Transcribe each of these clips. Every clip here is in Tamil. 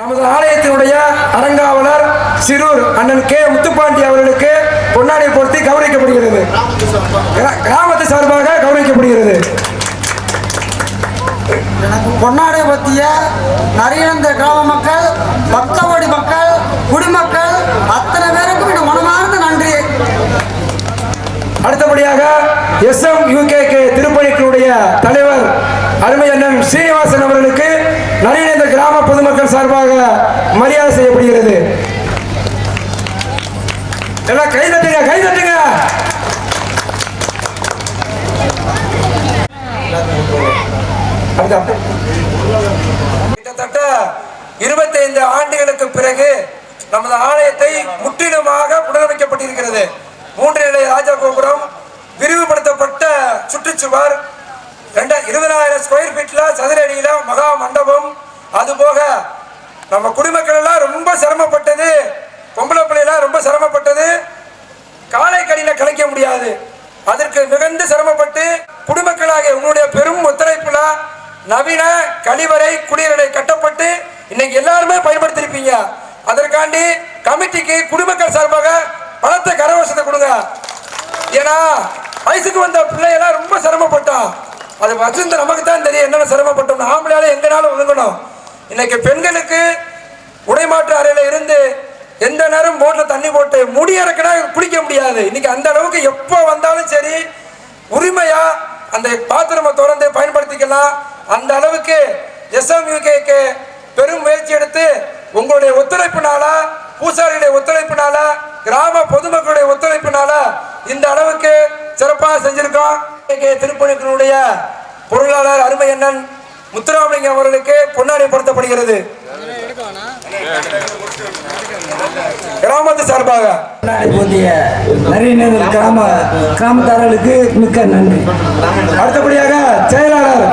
நமது ஆலயத்தினுடைய அரங்காவலர் சிரூர் அண்ணன் கே. முத்துப்பாண்டி அவர்களுக்கு பொன்னாடை பொருத்தி கௌரவிக்கப்படுகிறது. கிரா- கிராமத்து சார்பாக கௌரவிக்கப்படுகிறது. பொன்னாடை பற்றிய நரியந்த கிராம மக்கள் பக்தவடி மக்கள் குடிமக்கள் அத்தனை பேருக்கும் என் மனமார்ந்த நன்றி. அடுத்தபடியாக எஸ் எம் யூகேகே திருப்பணிக்குடைய தலைவர் அருமை அண்ணன் ஸ்ரீனிவாசன் அவர்களுக்கு நரிநேந்த கிராம பொதுமக்கள் சார்பாக மரியாதை செய்யப்படுகிறது. எல்லாம் கை தட்டுங்க கை தட்டுங்க. கிட்டத்தட்ட இருபத்தைந்து ஆண்டுகளுக்கு பிறகு நமது ஆலயத்தை முற்றிலுமாக புனரமைக்கப்பட்டிருக்கிறது. மூன்று நிலை ராஜகோபுரம் விரிவுபடுத்தப்பட்ட சுற்றுச்சுவர் ரெண்ட இருபதாயிரம் ஸ்கொயர் ஃபீட்ல சதுர அடியில மகா மண்டபம் அது போக நம்ம குடிமக்கள் எல்லாம் ரொம்ப சிரமப்பட்டது பொம்பளை பிள்ளைலாம் ரொம்ப சிரமப்பட்டது. காலை கடியில் கலைக்க முடியாது. அதற்கு மிகுந்த சிரமப்பட்டு குடிமக்களாக உங்களுடைய பெரும் ஒத்துழைப்புல நவீன கழிவறை குடியரடை கட்டப்பட்டு இன்னைக்கு எல்லாருமே பயன்படுத்திருப்பீங்க. அதற்காண்டி கமிட்டிக்கு குடிமக்கள் சார்பாக பலத்த கரவசத்தை கொடுங்க. ஏன்னா வயசுக்கு வந்த பிள்ளையெல்லாம் ரொம்ப சிரமப்பட்டோம் அது வச்சிருந்த நமக்கு தான் தெரியும் என்னென்ன சிரமப்பட்டோம் ஆம்பளையால எங்கனாலும் ஒதுங்கணும். இன்னைக்கு பெண்களுக்கு உடைமாற்று அறையில இருந்து எந்த நேரம் போட்டில் தண்ணி போட்டு முடியறக்குனா குளிக்க முடியாது. இன்னைக்கு அந்த அளவுக்கு எப்போ வந்தாலும் சரி உரிமையா அந்த பாத்திரமை திறந்து பயன்படுத்திக்கலாம். அந்த அளவுக்கு எஸ்எம்யூகேக்கு பெரும் முயற்சி எடுத்து உங்களுடைய ஒத்துழைப்புனால பூசாரியுடைய ஒத்துழைப்புனால கிராம பொதுமக்களுடைய ஒத்துழைப்புனால இந்த அளவுக்கு சிறப்பாக செஞ்சிருக்கோம். KK திருப்பணிகளுடைய பொருளாளர் அருமை அண்ணன் முத்துராமலிங்கம் அவர்களுக்கு பொன்னாடை பொருத்தப்படுகிறது. கிராமத்து சார்பாக. கிராம கிராமத்தாரர்களுக்கு மிக்க நன்றி. அடுத்தபடியாக செயலாளர்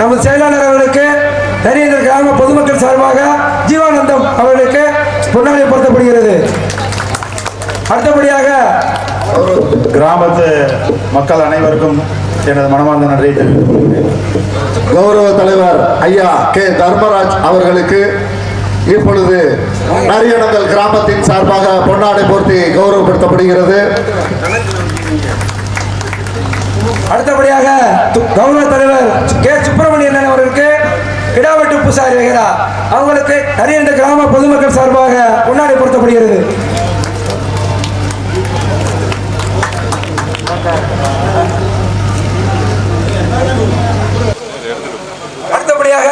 நமது செயலாளர் அவர்களுக்கு நரேந்திர கிராம பொதுமக்கள் சார்பாக ஜீவானந்தம் அவர்களுக்கு பொன்னாடை பொருத்தப்படுகிறது. அடுத்தபடியாக கிராமத்து மக்கள் அனைவருக்கும் எனது மனமார்ந்த நன்றியை தெரிவித்துக் கொள்கிறேன். கௌரவ தலைவர் ஐயா கே. தர்மராஜ் அவர்களுக்கு இப்பொழுது நரியனங்கல் கிராமத்தின் சார்பாக பொன்னாடை போர்த்தி கௌரவப்படுத்தப்படுகிறது. அடுத்தபடியாக கௌரவ தலைவர் கே. சுப்பிரமணியன் அவர்களுக்கு கிடாவெட்டு பூசாரி வைகிறா அவங்களுக்கு நரேந்திர கிராம பொதுமக்கள் சார்பாக பொன்னாடை பொருத்தப்படுகிறது. அடுத்தபடியாக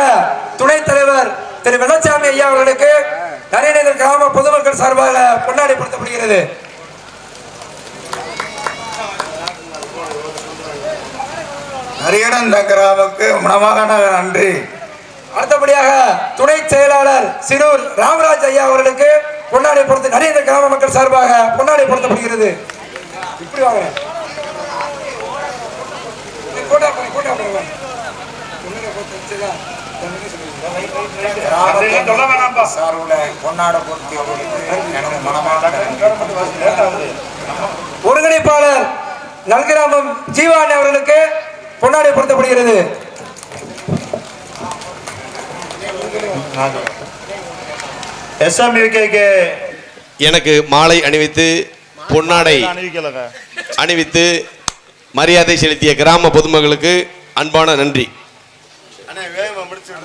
துணைத் தலைவர் திரு வெள்ளச்சாமி ஐயா அவர்களுக்கு நரேந்திர கிராம பொதுமக்கள் சார்பாக பொன்னாடை பொருத்தப்படுகிறது. ஹரியடன் கிராமுக்கு மனமான நன்றி. அடுத்தபடியாக துணை செயலாளர் சிரூர் ராமராஜ் ஐயா அவர்களுக்கு பொன்னாடை பொருத்த நரேந்திர கிராம மக்கள் சார்பாக பொன்னாடை பொருத்தப்படுகிறது. இப்படி வாங்க ஏய், போட்டா போடுங்க, போட்டா போடுங்க. சார்புல கொண்டாட பொருத்தி எனக்கு மனமான ஒருங்கிணைப்பாளர் நல்கிராமம் ஜீவாணி அவர்களுக்கு பொன்னாடை பொருத்தப்படுகிறது. எனக்கு மாலை அணிவித்து பொன்னாடை அணிவித்து மரியாதை செலுத்திய கிராம பொதுமக்களுக்கு அன்பான நன்றி.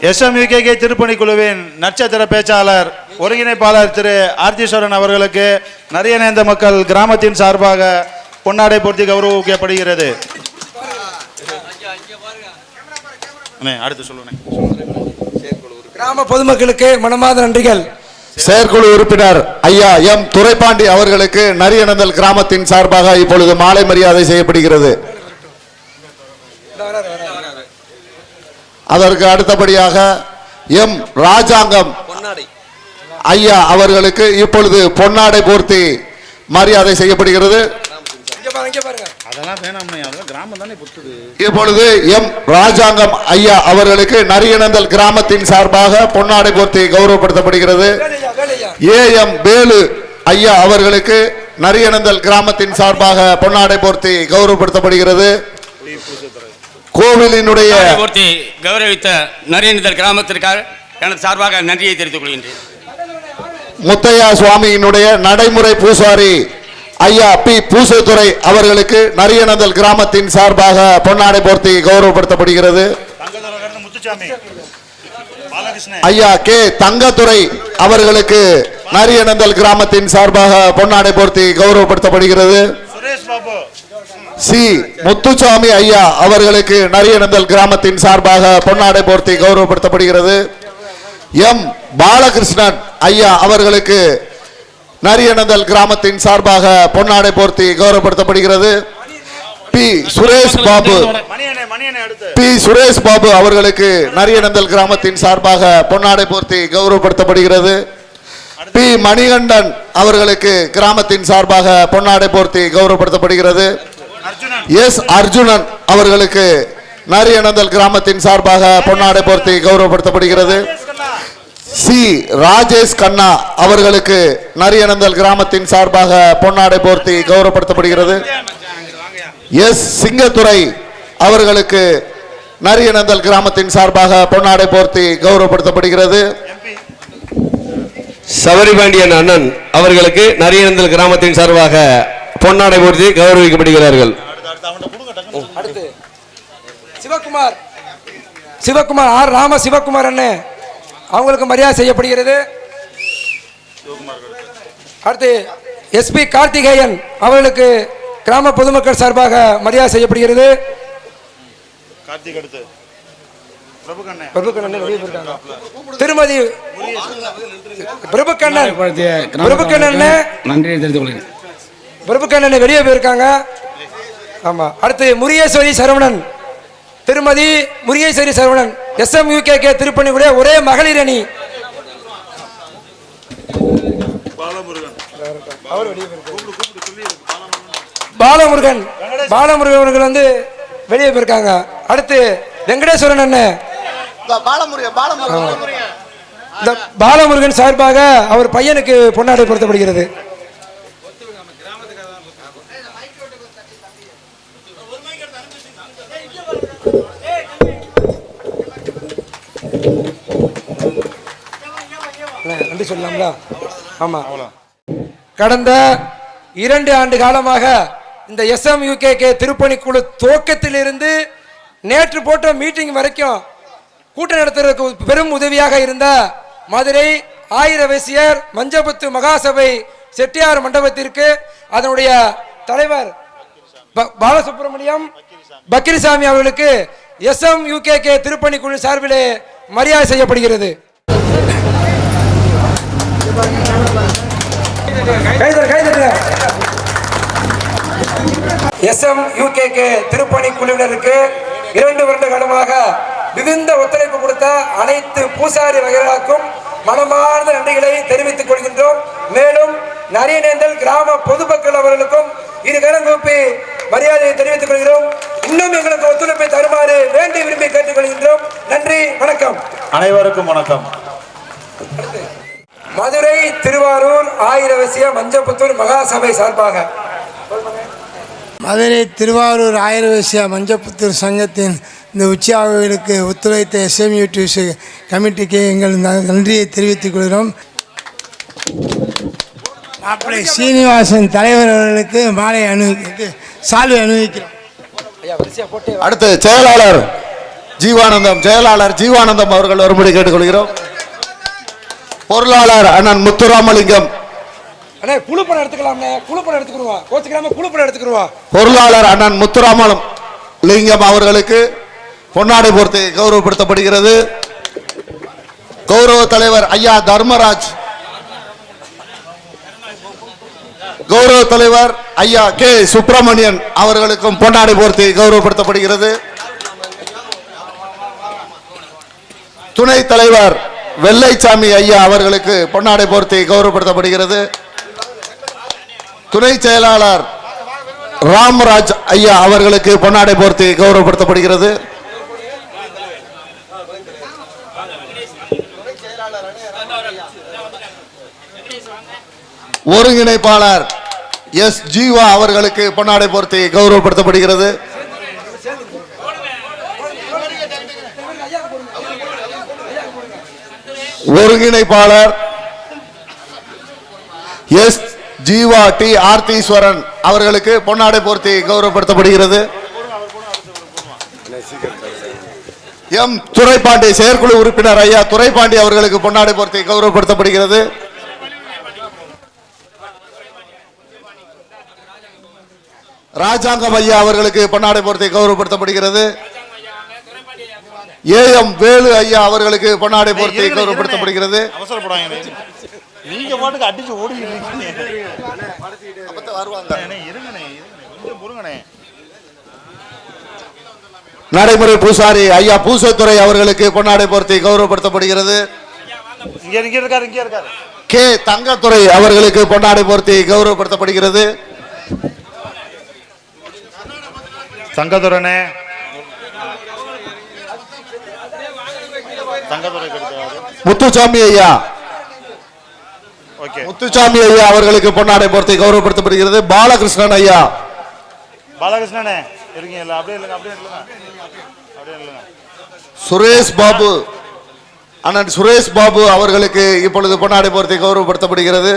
எஸ்எம்யூகேகே திருப்பணி குழுவின் நட்சத்திர பேச்சாளர் ஒருங்கிணைப்பாளர் திரு ஆர்த்தீஸ்வரன் அவர்களுக்கு நரியநேந்த மக்கள் கிராமத்தின் சார்பாக பொன்னாடை பொருத்தி கௌரவிக்கப்படுகிறது. அடுத்து சொல்லுங்க கிராம பொதுமக்களுக்கு மனமார்ந்த நன்றிகள். செயற்குழு உறுப்பினர் ஐயா எம் துரைப்பாண்டி அவர்களுக்கு நரியனந்தல் கிராமத்தின் சார்பாக இப்பொழுது மாலை மரியாதை செய்யப்படுகிறது. அதற்கு அடுத்தபடியாக எம் ராஜாங்கம் ஐயா அவர்களுக்கு இப்பொழுது பொன்னாடை போர்த்தி மரியாதை செய்யப்படுகிறது. இப்பொழுது எம் ராஜாங்கம் ஐயா அவர்களுக்கு நரியனந்தல் கிராமத்தின் சார்பாக பொன்னாடை போர்த்தி கௌரவப்படுத்தப்படுகிறது. ஏ எம் வேலு ஐயா அவர்களுக்கு நரியனந்தல் கிராமத்தின் சார்பாக பொன்னாடை போர்த்தி கௌரவப்படுத்தப்படுகிறது. கோவிலினுடைய கௌரவித்த நரேந்திர கிராமத்திற்காக எனது சார்பாக நன்றியை தெரிவித்துக் கொள்கின்றேன். முத்தையா சுவாமியினுடைய நடைமுறை பூசாரி ஐயா பி பூசத்துறை அவர்களுக்கு நரியனந்தல் கிராமத்தின் சார்பாக பொன்னாடை போர்த்தி கௌரவப்படுத்தப்படுகிறது. ஐயா கே தங்கத்துறை அவர்களுக்கு நரியனந்தல் கிராமத்தின் சார்பாக பொன்னாடை போர்த்தி கௌரவப்படுத்தப்படுகிறது. சுரேஷ் பாபு. சி. முத்துசாமி ஐயா அவர்களுக்கு நரியனந்தல் கிராமத்தின் சார்பாக பொன்னாடை போர்த்தி கௌரவப்படுத்தப்படுகிறது. எம். பாலகிருஷ்ணன் ஐயா அவர்களுக்கு நரியனந்தல் கிராமத்தின் சார்பாக பொன்னாடை போர்த்தி கௌரவப்படுத்தப்படுகிறது. பி. சுரேஷ் பாபு. பி. சுரேஷ் பாபு அவர்களுக்கு நரியனந்தல் கிராமத்தின் சார்பாக பொன்னாடை போர்த்தி கௌரவப்படுத்தப்படுகிறது. பி. மணிகண்டன் அவர்களுக்கு கிராமத்தின் சார்பாக பொன்னாடை போர்த்தி கௌரவப்படுத்தப்படுகிறது. எஸ் அர்ஜுனன் அவர்களுக்கு நரியனந்தல் கிராமத்தின் சார்பாக பொன்னாடை போர்த்தி கௌரவப்படுத்தப்படுகிறது. சி ராஜேஷ் கண்ணா அவர்களுக்கு நரியனந்தல் கிராமத்தின் சார்பாக பொன்னாடை போர்த்தி கௌரவப்படுத்தப்படுகிறது. எஸ் சிங்கத்துறை அவர்களுக்கு நரியனந்தல் கிராமத்தின் சார்பாக பொன்னாடை போர்த்தி கௌரவப்படுத்தப்படுகிறது. சபரிபாண்டியன் அண்ணன் அவர்களுக்கு நரியனந்தல் கிராமத்தின் சார்பாக பொன்னாடை போர்த்தி கௌரவிக்கப்படுகிறார்கள். அடுத்து. சிவகுமார். சிவகுமார் ஆர் ராம சிவகுமார் அண்ணன் அவங்களுக்கு மரியாதை செய்யப்படுகிறது. அடுத்து எஸ்பி கார்த்திகேயன் அவர்களுக்கு கிராம பொதுமக்கள் சார்பாக மரியாதை செய்யப்படுகிறது. கார்த்திக் அடுத்து. பிரபுகண்ணன் பிரபுக்கண்ணன் வெளியே போயிருக்காங்க. திருமதி பிரபுக்கண்ணன். பிரபுக்கண்ணன். நன்றியை தெரிவித்துக் கொள்கிறேன். பிரபுக்கண்ணன் வெளியே போயிருக்காங்க. ஆமா. அடுத்து முருகேஸ்வரி சரவணன். திருமதி Murugeswari Saravanan. SM UK K திருப்பணிக்குடைய ஒரே மகளிர் அணி. பாலமுருகன். பாலமுருகன். அவர்கள் வந்து வெளியே போயிருக்காங்க. அடுத்து வெங்கடேஸ்வரன் அண்ணன் இந்த பாலமுருகன் சார்பாக அவர் பையனுக்கு பொன்னாடை பொருத்தப்படுகிறது. நன்றி சொல்லலாம்ல ஆமா. கடந்த இரண்டு ஆண்டு காலமாக இந்த எஸ்எம் யூகே திருப்பணிக்குழு துவக்கத்திலிருந்து நேற்று போட்ட மீட்டிங் வரைக்கும் கூட்டம் நடத்துறதுக்கு பெரும் உதவியாக இருந்த மதுரை ஆயிரவசியர் மஞ்சபுத்து மகாசபை செட்டியார் மண்டபத்திற்கு அதனுடைய தலைவர் பாலசுப்ரமணியம் பக்கிரிசாமி அவர்களுக்கு கே திருப்பணிக்குழு சார்பிலே மரியாதை செய்யப்படுகிறது. எஸ் எம் யூகேகே திருப்பணி குழுவினருக்கு இரண்டு வருட காலமாக மிகுந்த ஒத்துழைப்பு கொடுத்த அனைத்து பூசாரி வகைகளுக்கும் மனமார்ந்த நன்றிகளை தெரிவித்துக் கொள்கின்றோம். மேலும் நரியநேந்தல் கிராம பொதுமக்கள் அவர்களுக்கும் இரு கரம் கூப்பி மரியாதையை தெரிவித்துக் கொள்கிறோம். இன்னும் எங்களுக்கு ஒத்துழைப்பை தருமாறு வேண்டி விரும்பி கேட்டுக்கொள்கின்றோம் நன்றி. வணக்கம். அனைவருக்கும் வணக்கம். மதுரை திருவாரூர் ஆயிரவசிய மஞ்சப்புத்தூர் மகாசபை சார்பாக. மதுரை திருவாரூர் ஆயிரவசிய மஞ்சப்புத்தூர் சங்கத்தின் இந்த உற்சாகங்களுக்கு ஒத்துழைத்த எஸ்எம்யூடிசி கமிட்டிக்கு எங்கள் ந- நன்றியை தெரிவித்துக் கொள்கிறோம். மாப்பிள்ளை சீனிவாசன் தலைவர் அவர்களுக்கு மாலை அணிவித்து சால்வை அணிவிக்கிறோம். அடுத்து செயலாளர் ஜீவானந்தம் செயலாளர் ஜீவானந்தம் அவர்கள் வரும்படி கேட்டுக்கொள்கிறோம். பொருளாளர் அண்ணன் முத்துராமலிங்கம். அண்ணே குழு பணம் எடுத்துக்கலாம்ண்ணே குழு பணம் எடுத்துக்கிடுவோம் குழு பொருளாளர் அண்ணன் முத்துராமலம் லிங்கம் அவர்களுக்கு பொன்னாடை போர்த்து கௌரவப்படுத்தப்படுகிறது. கௌரவ தலைவர் ஐயா தர்மராஜ். கௌரவ தலைவர் ஐயா கே. சுப்பிரமணியன் அவர்களுக்கும் பொன்னாடை போர்த்தி கௌரவப்படுத்தப்படுகிறது. துணை தலைவர் வெள்ளைச்சாமி ஐயா அவர்களுக்கு பொன்னாடை போர்த்தி கௌரவப்படுத்தப்படுகிறது. துணை செயலாளர் ராம்ராஜ் ஐயா அவர்களுக்கு பொன்னாடை போர்த்தி கௌரவப்படுத்தப்படுகிறது. ஒருங்கிணைப்பாளர் எஸ் ஜீவா அவர்களுக்கு பொன்னாடை போர்த்தி கௌரவப்படுத்தப்படுகிறது. ஒருங்கிணைப்பாளர் எஸ் ஜீவா டி ஆர்த்தீஸ்வரன் அவர்களுக்கு பொன்னாடை போர்த்தி கௌரவப்படுத்தப்படுகிறது. எம் துரைப்பாண்டி செயற்குழு உறுப்பினர் ஐயா துரைப்பாண்டி அவர்களுக்கு பொன்னாடை போர்த்தி கௌரவப்படுத்தப்படுகிறது. ராஜாங்கம் ஐயா அவர்களுக்கு பொன்னாடை போர்த்தி கௌரவப்படுத்தப்படுகிறது. ஏ. எம். வேலு ஐயா அவர்களுக்கு பொன்னாடை போர்த்தி கௌரவப்படுத்தப்படுகிறது. அவசரப்படாங்க நீங்க பாட்டுக்கு அடிச்சு ஓடிக்கிட்டு வருவாங்க. நடைமுறை பூசாரி ஐயா பூசத்துறை அவர்களுக்கு பொன்னாடை போர்த்தி கௌரவப்படுத்தப்படுகிறது. இங்க இங்க இருக்காரு இங்க இருக்காரு. கே. தங்கத்துறை அவர்களுக்கு பொன்னாடை போர்த்தி கௌரவப்படுத்தப்படுகிறது. தங்கதுரனே முத்துசாமி ஐயா. முத்துசாமி ஐயா அவர்களுக்கு பொன்னாடை போர்த்தி கௌரவப்படுத்தப்படுகிறது. பாலகிருஷ்ணன் ஐயா. பாலகிருஷ்ணனே இருக்கீங்கல்ல? அப்படியே இல்லைங்க அப்படியே இல்லைங்க அப்படியே இல்லைங்க சுரேஷ் பாபு. அண்ணன் சுரேஷ் பாபு அவர்களுக்கு இப்பொழுது பொன்னாடை போர்த்தி கௌரவப்படுத்தப்படுகிறது.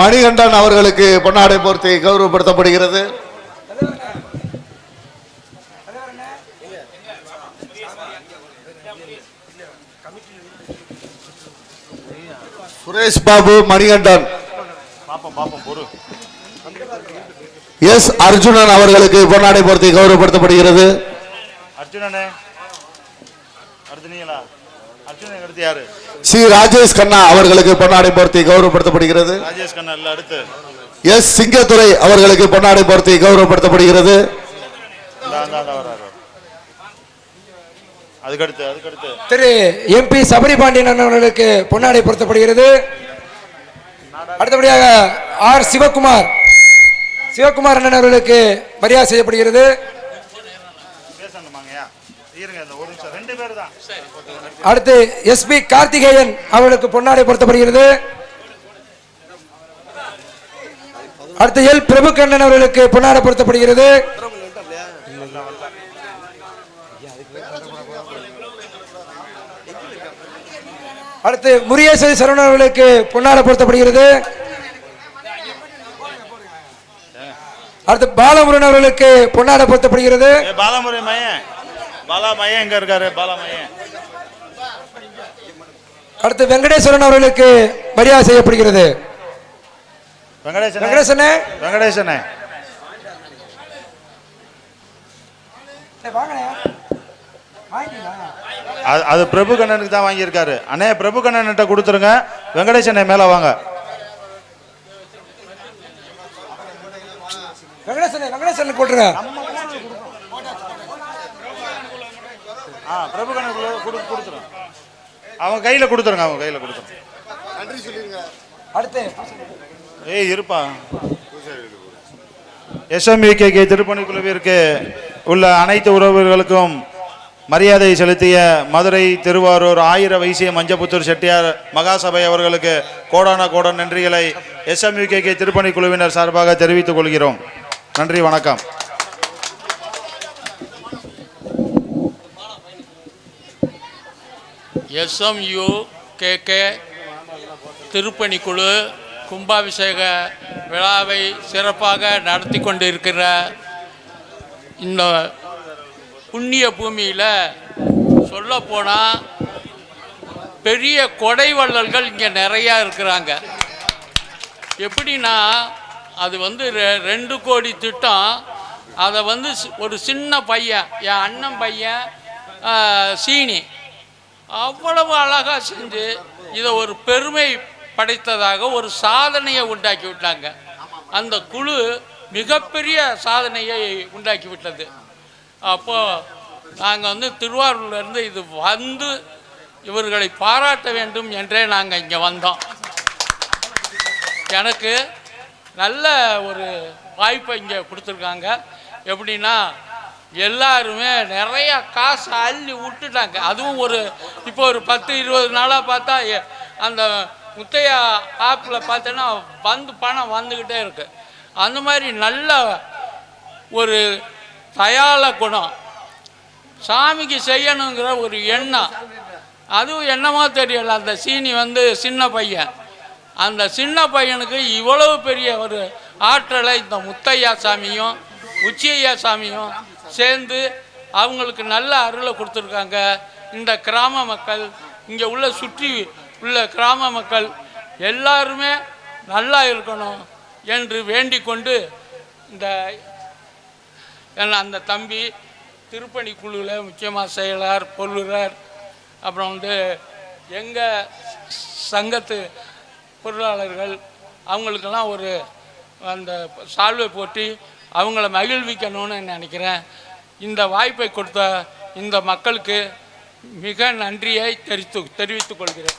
மணிகண்டன் அவர்களுக்கு பொன்னாடை போர்த்தி கௌரவப்படுத்தப்படுகிறது. சுரேஷ் பாபு மணிகண்டன். எஸ் அர்ஜுனன் அவர்களுக்கு பொன்னாடை போர்த்தி கௌரவப்படுத்தப்படுகிறது. சி ராஜேஷ் கண்ணா அவர்களுக்கு பொன்னாடை போர்த்தி கௌரவப்படுத்தப்படுகிறது. எஸ் சிங்கத்துறை அவர்களுக்கு பொன்னாடை போர்த்தி கௌரவப்படுத்தப்படுகிறது இந்தா, இந்தா, இந்தா வர்றாரு. அதுக்கடுத்து அதுக்கடுத்து. திரு எம்பி சபரி பாண்டியன் அவர்களுக்கு பொன்னாடை பொருத்தப்படுகிறது. அடுத்தபடியாக ஆர் சிவகுமார். சிவகுமார் அண்ணன் அவர்களுக்கு மரியாதை செய்யப்படுகிறது. அடுத்து எஸ்பி கார்த்திகேயன் அவர்களுக்கு பொன்னாடை பொருத்தப்படுகிறது. அடுத்து எல் பிரபுகண்ணன் அவர்களுக்கு பொன்னாடை பொருத்தப்படுகிறது. அடுத்து முருகேஸ்வரி சரவணன் அவர்களுக்கு பொன்னாடை பொருத்தப்படுகிறது. அடுத்து பாலமுருகன் அவர்களுக்கு பொன்னாடை பொருத்தப்படுகிறது. பாலாமுறை மையன். பாலா மையன் எங்க இருக்காரு? பாலா மையன். அடுத்து வெங்கடேஸ்வரன் அவர்களுக்கு மரியாதை செய்யப்படுகிறது. வெங்கடேசன். வெங்கடேசனே. வெங்கடேசனே. அது அது பிரபு கண்ணனுக்கு தான் வாங்கியிருக்காரு. அண்ணே பிரபு கண்ணன்கிட்ட கொடுத்துருங்க வெங்கடேசனை மேல வாங்க. வெங்கடேசனே வெங்கடேசன் போட்டுருங்க ஆ பிரபு கண்ணனுக்கு கொடு கொடுத்துருங்க. அவன் கையில கொடுத்துருங்க அவன் கையில கொடுத்துருங்க. அடுத்து. ஏய் இருப்பா. எஸ்எம்விகே திருப்பணி குழுவிற்கு உள்ள அனைத்து உறவுகளுக்கும் மரியாதை செலுத்திய மதுரை திருவாரூர் ஆயிர வைசிய மஞ்சபுத்தூர் செட்டியார் மகாசபை அவர்களுக்கு கோடான கோடான நன்றிகளை எஸ்எம்விகே திருப்பணி குழுவினர் சார்பாக தெரிவித்துக் கொள்கிறோம். நன்றி வணக்கம். எஸ்எம்யுகே திருப்பணி திருப்பணிக்குழு கும்பாபிஷேக விழாவை சிறப்பாக நடத்தி கொண்டிருக்கிற இந்த புண்ணிய பூமியில் சொல்லப்போனால் பெரிய கொடை வள்ளல்கள் இங்கே நிறையா இருக்கிறாங்க. எப்படின்னா அது வந்து ரெ- ரெண்டு கோடி திட்டம். அதை வந்து ஒரு சின்ன பையன் என் அண்ணன் பையன் சீனி. அவ்வளவு அழகாக செஞ்சு இதை ஒரு பெருமை படைத்ததாக ஒரு சாதனையை உண்டாக்கி விட்டாங்க. அந்த குழு மிகப்பெரிய சாதனையை உண்டாக்கி விட்டது. அப்போது நாங்கள் வந்து திருவாரூர்லேருந்து இது வந்து இவர்களை பாராட்ட வேண்டும் என்றே நாங்கள் இங்கே வந்தோம். எனக்கு நல்ல ஒரு வாய்ப்பை இங்கே கொடுத்துருக்காங்க. எப்படின்னா எல்லாருமே நிறையா காசு அள்ளி விட்டுட்டாங்க. அதுவும் ஒரு இப்போ ஒரு பத்து இருபது நாளாக பார்த்தா எ- அந்த முத்தையா ஆப்பில் பார்த்தோன்னா வந்து பணம் வந்துக்கிட்டே இருக்குது அந்த மாதிரி நல்ல ஒரு தயால குணம். சாமிக்கு செய்யணுங்கிற ஒரு எண்ணம். அதுவும் என்னமோ தெரியல அந்த சீனி வந்து சின்ன பையன். அந்த சின்ன பையனுக்கு இவ்வளவு பெரிய ஒரு ஆற்றலை இந்த முத்தையா சாமியும் உச்சியையா சாமியும் சேர்ந்து அவங்களுக்கு நல்ல அருளை கொடுத்துருக்காங்க. இந்த கிராம மக்கள் இங்கே உள்ள சுற்றி உள்ள கிராம மக்கள் எல்லாருமே நல்லா இருக்கணும் என்று வேண்டிக் கொண்டு இந்த ஏன்னா அந்த தம்பி திருப்பணி குழுவில் முக்கியமாக செயலர் பொருளர் அப்புறம் வந்து எங்கள் சங்கத்து பொருளாளர்கள் அவங்களுக்கெல்லாம் ஒரு அந்த சால்வை போட்டி அவங்கள மகிழ்விக்கணும்னு நினைக்கிறேன். இந்த வாய்ப்பை கொடுத்த இந்த மக்களுக்கு மிக நன்றியை தெரிவித்து தெரிவித்துக் கொள்கிறேன்.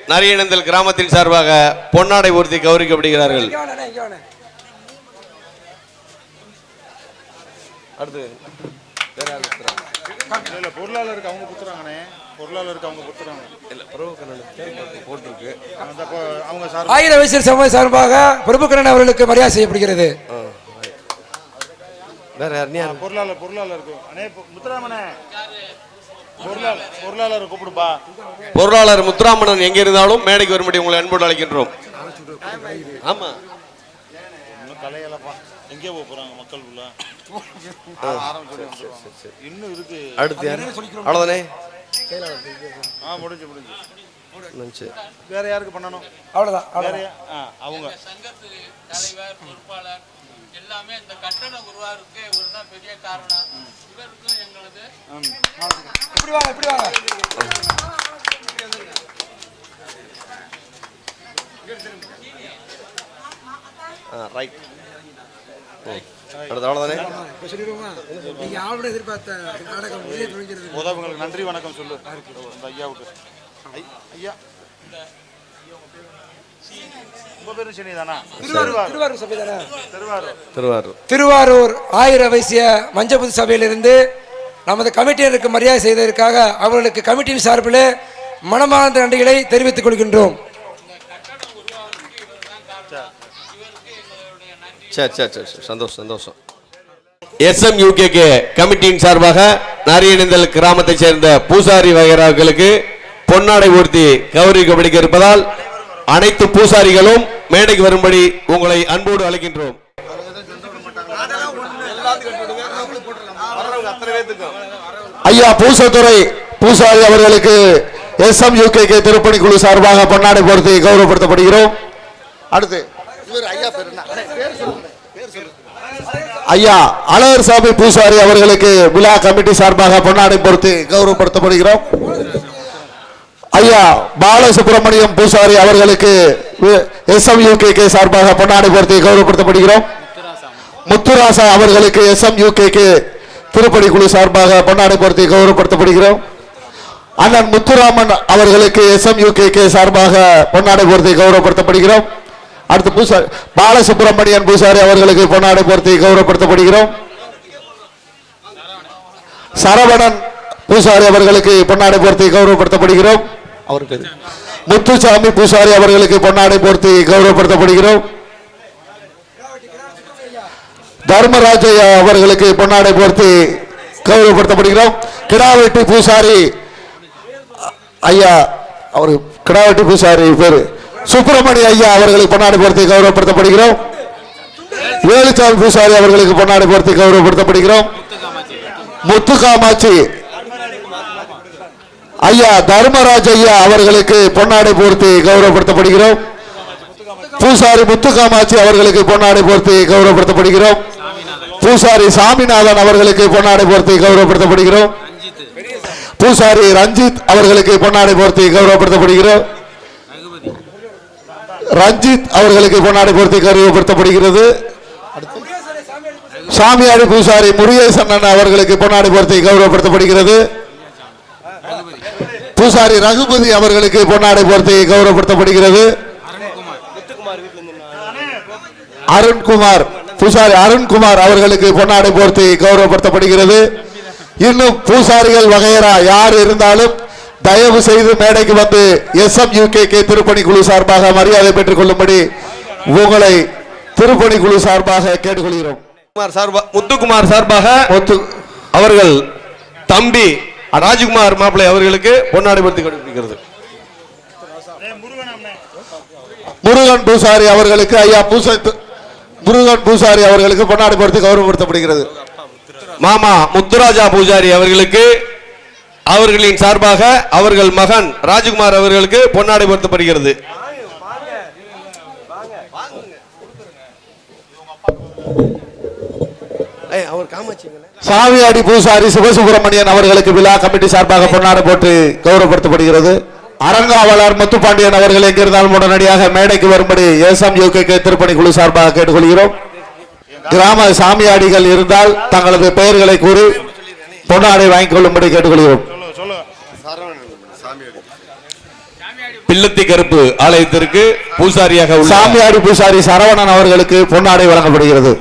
நரியனந்தல் கிராமத்தின் சார்பாக பொன்னாடை ஊர்த்தி வாண்ணே அடுத்து பொருளாளருக்கு அவங்க குத்துறாங்கண்ணே. பொருளாளருக்கு அவங்க குத்துறாங்க. இல்ல பிரபு கண்ணன் போட்டிருக்கு. அந்த பொ- அவங்க சார் ஆயிரம் வயசு சமூக சார்பாக பிரபுக்கரன் அவர்களுக்கு மரியாதை செய்யப்படுகிறது. வேற யார்? பொருளாளர் பொருளாளருக்கு. அண்ணே பொருளாளர் பொருளாளர் கூப்பிடுப்பா. பொருளாளர் முத்துராமணன் எங்க இருந்தாலும் மேடைக்கு வரும்படி உங்களை அன்போடு அழைக்கின்றோம். ஆமா. எங்கே போக போறாங்க மக்கள் உள்ள இன்னும் இருக்கு. அடுத்து யார்? அவ்வளவுதானே? ஆ முடிஞ்சு முடிஞ்சு. வேற யாருக்கு பண்ணணும்? அவ்வளோதான் வேற யா- ஆ, அவங்க. சங்கத்து தலைவர் பொறுப்பாளர் எல்லாமே இந்த கட்டண உருவாருக்கு இவர் தான் பெரிய காரணம். இவருக்கும் எங்களது இப்படி வாங்க இப்படி வாங்க. ஆ ரைட் அடுத்து அவ்வளவுதானே நீங்கள் ஆல்ரெடி எதிர்பார்த்த நாடகம் உதவுங்களுக்கு நன்றி வணக்கம் சொல்லு. ஐயாவுக்கு. ஐ- ஐயா. உங்க பேரும் சனி தானா? திருவாரூர் திருவாரூர் சபை தானே? திருவாரூர். திருவாரூர். திருவாரூர் ஆயிரம் வைசிய மஞ்சபுது சபையிலிருந்து நமது கமிட்டியினருக்கு மரியாதை செய்ததற்காக அவர்களுக்கு கமிட்டியின் சார்பில் மனமார்ந்த நன்றிகளை தெரிவித்துக் கொள்கின்றோம். சரி சரி சரி. சந்தோஷம் சந்தோஷம். எஸ்எம் யூகேகே கமிட்டியின் சார்பாக நாரியணிந்தல் கிராமத்தைச் சேர்ந்த பூசாரி வகைராக்களுக்கு பொன்னாடை ஊர்த்தி கௌரவிக்கப்படுக இருப்பதால் அனைத்து பூசாரிகளும் மேடைக்கு வரும்படி உங்களை அன்போடு அழைக்கின்றோம். ஐயா பூசத்துறை பூசாரி அவர்களுக்கு எஸ் எம் யூகே திருப்பணி குழு சார்பாக பொன்னாடை பொறுத்து கௌரவப்படுத்தப்படுகிறோம். அடுத்து ஐயா ஐயா அழகர் சாமி பூசாரி அவர்களுக்கு விழா கமிட்டி சார்பாக பொன்னாடை பொறுத்து கௌரவப்படுத்தப்படுகிறோம். ஐயா பாலசுப்ரமணியம் பூசாரி அவர்களுக்கு எஸ் எம் சார்பாக பொன்னாடை பொறுத்தை கௌரவப்படுத்தப்படுகிறோம். முத்துராசா அவர்களுக்கு எஸ்எம்யூகே கே திருப்பணி குழு சார்பாக பொன்னாடை பொறுத்தை கௌரவப்படுத்தப்படுகிறோம். அண்ணன் முத்துராமன் அவர்களுக்கு எஸ்எம்யூகே கே சார்பாக பொன்னாடை பொறுத்து கௌரவப்படுத்தப்படுகிறோம். அடுத்து பூசாரி பாலசுப்ரமணியன் பூசாரி அவர்களுக்கு பொன்னாடை பொறுத்தை கௌரவப்படுத்தப்படுகிறோம். சரவணன் பூசாரி அவர்களுக்கு பொன்னாடை பொறுத்து கௌரவப்படுத்தப்படுகிறோம். அவருக்கு முத்துசாமி பூசாரி அவர்களுக்கு பொன்னாடை போர்த்தி கௌரவப்படுத்தப்படுகிறோம். தர்மராஜையா அவர்களுக்கு பொன்னாடை போர்த்தி கௌரவப்படுத்தப்படுகிறோம். கிடாவெட்டி பூசாரி ஐயா அவர் கிடாவெட்டி பூசாரி பேர் சுப்பிரமணிய ஐயா அவர்களுக்கு பொன்னாடை போர்த்தி கௌரவப்படுத்தப்படுகிறோம். வேலுச்சாமி பூசாரி அவர்களுக்கு பொன்னாடை போர்த்தி கௌரவப்படுத்தப்படுகிறோம். முத்து காமாட்சி ஐயா தர்மராஜ் ஐயா அவர்களுக்கு பொன்னாடை போர்த்தி கௌரவப்படுத்தப்படுகிறோம். பூசாரி முத்துகாமாட்சி அவர்களுக்கு பொன்னாடை போர்த்தி கௌரவப்படுத்தப்படுகிறோம். பூசாரி சாமிநாதன் அவர்களுக்கு பொன்னாடை போர்த்தி கௌரவப்படுத்தப்படுகிறோம். பூசாரி ரஞ்சித் அவர்களுக்கு பொன்னாடை போர்த்தி கௌரவப்படுத்தப்படுகிறோம். ரஞ்சித் அவர்களுக்கு பொன்னாடை போர்த்தி கௌரவப்படுத்தப்படுகிறது. சாமியாடி பூசாரி முருகேசன் அவர்களுக்கு பொன்னாடை போர்த்தி கௌரவப்படுத்தப்படுகிறது. பூசாரி ரகுபதி அவர்களுக்கு பொன்னாடை போர்த்தி கௌரவப்படுத்தப்படுகிறது. அருண்குமார் பூசாரி அருண்குமார் அவர்களுக்கு பொன்னாடை போர்த்தி கௌரவப்படுத்தப்படுகிறது. இன்னும் பூசாரிகள் வகையரா யார் இருந்தாலும் தயவு செய்து மேடைக்கு வந்து எஸ் எம் கே திருப்பணி குழு சார்பாக மரியாதை பெற்றுக் கொள்ளும்படி உங்களை திருப்பணி குழு சார்பாக கேட்டுக்கொள்கிறோம். முத்துக்குமார் சார்பாக ஒத்து அவர்கள் தம்பி ராஜ்குமார் மாப்பிள்ளை அவர்களுக்கு பொன்னாடை படுத்தி கொடுக்கிறது முருகன் பூசாரி அவர்களுக்கு ஐயா பூச முருகன் பூசாரி அவர்களுக்கு பொன்னாடை கௌரவப்படுத்தப்படுகிறது. மாமா முத்துராஜா பூஜாரி அவர்களுக்கு அவர்களின் சார்பாக அவர்கள் மகன் ராஜ்குமார் அவர்களுக்கு பொன்னாடை பொருத்தப்படுகிறது. அவர் சாமியாடி பூசாரி சிவசுப்பிரமணியன் அவர்களுக்கு விழா கமிட்டி சார்பாக பொன்னாடை போட்டு கௌரவப்படுத்தப்படுகிறது. அரங்காவலர் முத்துப்பாண்டியன் அவர்கள் எங்கிருந்தாலும் உடனடியாக மேடைக்கு வரும்படி ஏசம் யூகே திருப்பணி குழு சார்பாக கேட்டுக்கொள்கிறோம். கிராம சாமியாடிகள் இருந்தால் தங்களது பெயர்களை கூறி பொன்னாடை வாங்கிக் கொள்ளும்படி கேட்டுக்கொள்கிறோம். பில்லத்தி கருப்பு ஆலயத்திற்கு பூசாரியாக உள்ள சாமியாடி பூசாரி சரவணன் அவர்களுக்கு பொன்னாடை வழங்கப்படுகிறது.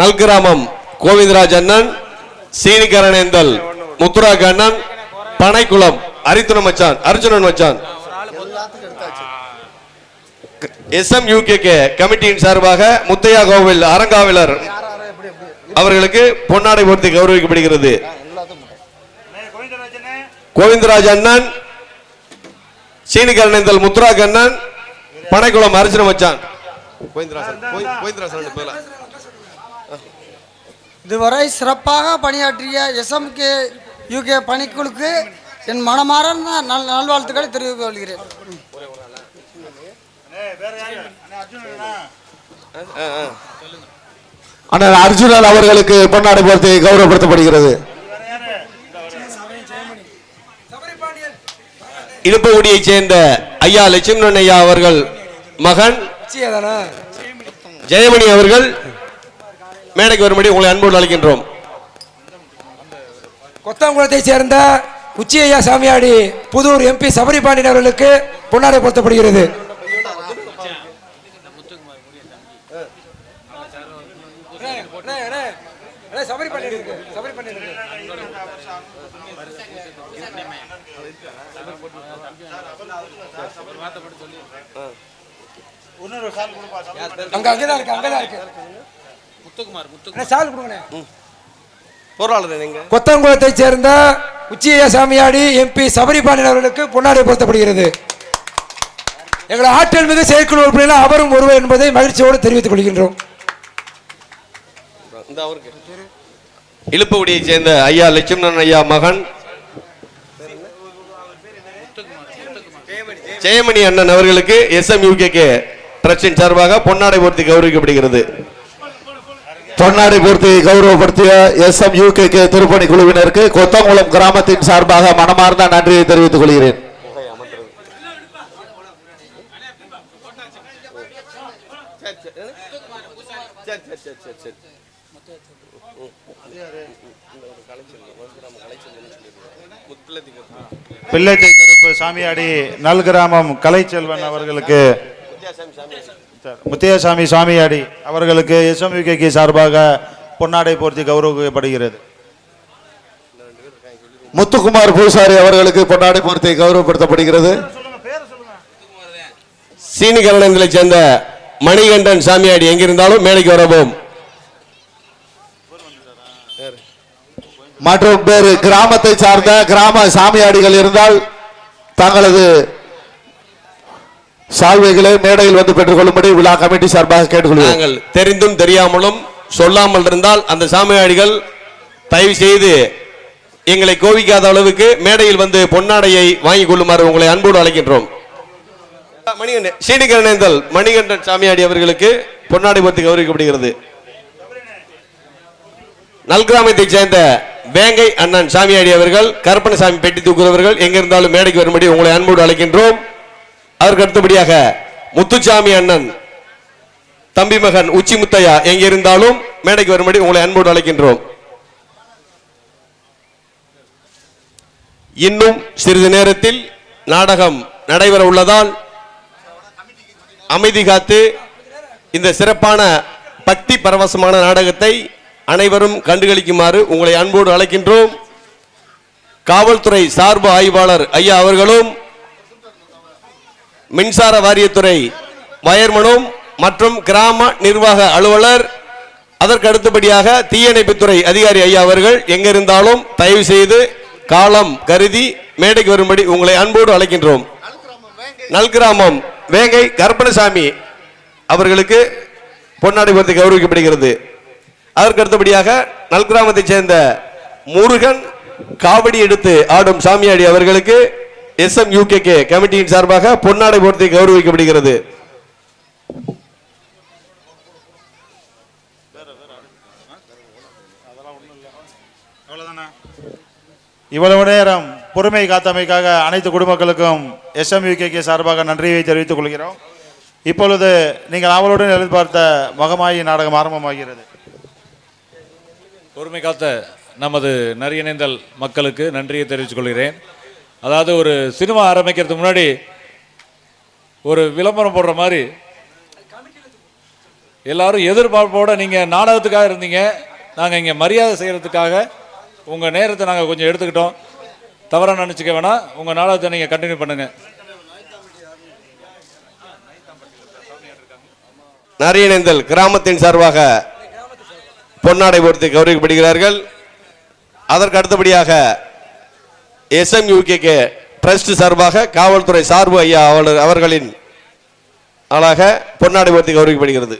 நல்கிராமம் கோவிந்தராஜ் அண்ணன் சீனிகரணேந்தல் முத்துராக் அண்ணன் பனைக்குளம் அரித்துண மச்சான் அர்ஜுனன் மச்சான். எஸ் எம் யூகே கமிட்டியின் சார்பாக முத்தையா கோவில் அரங்காவலர் அவர்களுக்கு பொன்னாடை போர்த்தி கௌரவிக்கப்படுகிறது. கோவிந்தராஜ் அண்ணன் சீனிகரணேந்தல் முத்துராக் அண்ணன் பனைக்குளம் அர்ஜுன மச்சான். கோவிந்தராஜ் கோவிந்தராஜ் இதுவரை சிறப்பாக பணியாற்றிய எஸ்எம்கே யூகே பணிக்குழுக்கு என் மனமார்ந்த நல் நல்வாழ்த்துக்களை தெரிவித்துக் கொள்கிறேன். அண்ணன் அர்ஜுனன் அவர்களுக்கு பொன்னாடை போர்த்தி கௌரவப்படுத்தப்படுகிறது. இழுப்பகுடியைச் சேர்ந்த ஐயா லட்சுமணன் ஐயா அவர்கள் மகன் ஜெயமணி அவர்கள் மேடைக்கு வரும்படி உங்களை அன்போடு அழைக்கின்றோம். கொத்தாங்குளத்தை சேர்ந்த உச்சியையா சாமியாடி புதூர் எம்பி சபரிபாண்டியன் அவர்களுக்கு பொன்னாடை பொருத்தப்படுகிறது. அங்க அங்கதான் இருக்கு அங்கதான் இருக்கு. அண்ணே, சால் கொடுங்கண்ணே. பொருளாளர் நீங்க? கொத்தங்குளத்தை சேர்ந்த உச்சிய சாமியாடி எம்பி சபரிபாண்டியன் அவர்களுக்கு பொன்னாடை பொருத்தப்படுகிறது. எங்கள் ஆற்றல் மிகு செயற்குழு உறுப்பினர் அவரும் ஒருவர் என்பதை மகிழ்ச்சியோடு தெரிவித்துக் கொள்கின்றோம். இந்த அவருக்கு. சேர்ந்த ஐயா லட்சுமணன் ஐயா மகன். ஜெயமணி அண்ணன் அவர்களுக்கு எஸ் எம் யூகே ட்ரஸ்டின் சார்பாக பொன்னாடை போர்த்தி கௌரவிக்கப்படுகிறது. பொன்னாடி பூர்த்தி கௌரவப்படுத்திய எஸ் எம் யூகே திருப்பணி குழுவினருக்கு கொத்தங்குளம் கிராமத்தின் சார்பாக மனமார்ந்த நன்றியை தெரிவித்துக் கொள்கிறேன். பிள்ளைத்தை கருப்பு சாமியாடி நல்கிராமம் கலைச்செல்வன் அவர்களுக்கு முத்தியாசாமி சாமியாடி அவர்களுக்கு எஸ்எம்யூகே சார்பாக பொன்னாடை போர்த்தி கௌரவிக்கப்படுகிறது. முத்துக்குமார் பூசாரி அவர்களுக்கு பொன்னாடை போர்த்தி கௌரவப்படுத்தப்படுகிறது. சீனிகரணங்களைச் சேர்ந்த மணிகண்டன் சாமியாடி எங்கிருந்தாலும் மேடைக்கு வரவும். மற்றும் பேர் கிராமத்தை சார்ந்த கிராம சாமியாடிகள் இருந்தால் தங்களது சால்வைகளை மேடையில் வந்து பெற்றுக்கொள்ளும்படி விழா கமிட்டி சார்பாக கேட்டுக்கொள்கிறேன் நாங்கள் தெரிந்தும் தெரியாமலும் சொல்லாமல் இருந்தால் அந்த சாமியாடிகள் தயவு செய்து எங்களை கோவிக்காத அளவுக்கு மேடையில் வந்து பொன்னாடையை வாங்கிக் கொள்ளுமாறு உங்களை அன்போடு அழைக்கின்றோம். மணிகண்டன் சீனிகரணேந்தல் மணிகண்டன் சாமியாடி அவர்களுக்கு பொன்னாடை பற்றி கௌரவிக்கப்படுகிறது. நல்கிராமத்தைச் சேர்ந்த வேங்கை அண்ணன் சாமியாடி அவர்கள் கருப்பணசாமி பெட்டி தூக்குறவர்கள் எங்கிருந்தாலும் மேடைக்கு வரும்படி உங்களை அன்போடு அழைக்கின்றோம். அதற்கு அடுத்தபடியாக முத்துச்சாமி அண்ணன் தம்பி மகன் உச்சி முத்தையா எங்கிருந்தாலும் மேடைக்கு வரும்படி உங்களை அன்போடு அழைக்கின்றோம். இன்னும் சிறிது நேரத்தில் நாடகம் நடைபெற உள்ளதால் அமைதி காத்து இந்த சிறப்பான பக்தி பரவசமான நாடகத்தை அனைவரும் கண்டுகளிக்குமாறு உங்களை அன்போடு அழைக்கின்றோம். காவல்துறை சார்பு ஆய்வாளர் ஐயா அவர்களும் மின்சார வாரியத்துறை வயர்மனும் மற்றும் கிராம நிர்வாக அலுவலர். அதற்கு அடுத்தபடியாக தீயணைப்புத்துறை அதிகாரி ஐயா அவர்கள் எங்க இருந்தாலும் தயவு செய்து காலம் கருதி மேடைக்கு வரும்படி உங்களை அன்போடு அழைக்கின்றோம். நல்கிராமம் வேங்கை கருப்பணசாமி அவர்களுக்கு பொன்னாடை பொறுத்து கௌரவிக்கப்படுகிறது. அதற்கு அடுத்தபடியாக நல்கிராமத்தைச் சேர்ந்த முருகன் காவடி எடுத்து ஆடும் சாமியாடி அவர்களுக்கு எஸ் எம் யூகே கமிட்டியின் சார்பாக பொன்னாடை போர்த்தி கௌரவிக்கப்படுகிறது. இவ்வளவு நேரம் பொறுமை காத்தமைக்காக அனைத்து குடிமக்களுக்கும் எஸ்எம்யூகே சார்பாக நன்றியை தெரிவித்துக் கொள்கிறோம். இப்பொழுது நீங்கள் அவளுடன் எதிர்பார்த்த மகமாயி நாடகம் ஆரம்பமாகிறது. பொறுமை காத்த நமது நரியணைந்தல் மக்களுக்கு நன்றியை தெரிவித்துக் கொள்கிறேன். அதாவது ஒரு சினிமா ஆரம்பிக்கிறதுக்கு முன்னாடி ஒரு விளம்பரம் போடுற மாதிரி. எல்லாரும் எதிர்பார்ப்போட நீங்கள் நாடகத்துக்காக இருந்தீங்க. நாங்கள் இங்கே மரியாதை செய்கிறதுக்காக உங்கள் நேரத்தை நாங்கள் கொஞ்சம் எடுத்துக்கிட்டோம். தவறாக நினச்சிக்க வேணாம். உங்கள் நாடகத்தை நீங்கள் கண்டினியூ பண்ணுங்கள் நரியணைந்தல் கிராமத்தின் சார்பாக பொன்னாடை பொறுத்து கௌரவிக்கப்படுகிறார்கள். அதற்கு அடுத்தபடியாக எஸ்எம்யூகே ட்ரஸ்ட் சார்பாக காவல்துறை சார்பு ஐயா அவர்கள் அவர்களின் ஆளாக பொன்னாடை போர்த்தி கௌரவிக்கப்படுகிறது.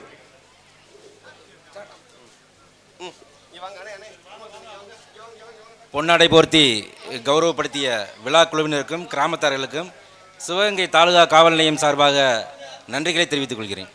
பொன்னாடை போர்த்தி கௌரவப்படுத்திய விழா குழுவினருக்கும் கிராமத்தார்களுக்கும் சிவகங்கை தாலுகா காவல் நிலையம் சார்பாக நன்றிகளை தெரிவித்துக் கொள்கிறேன்.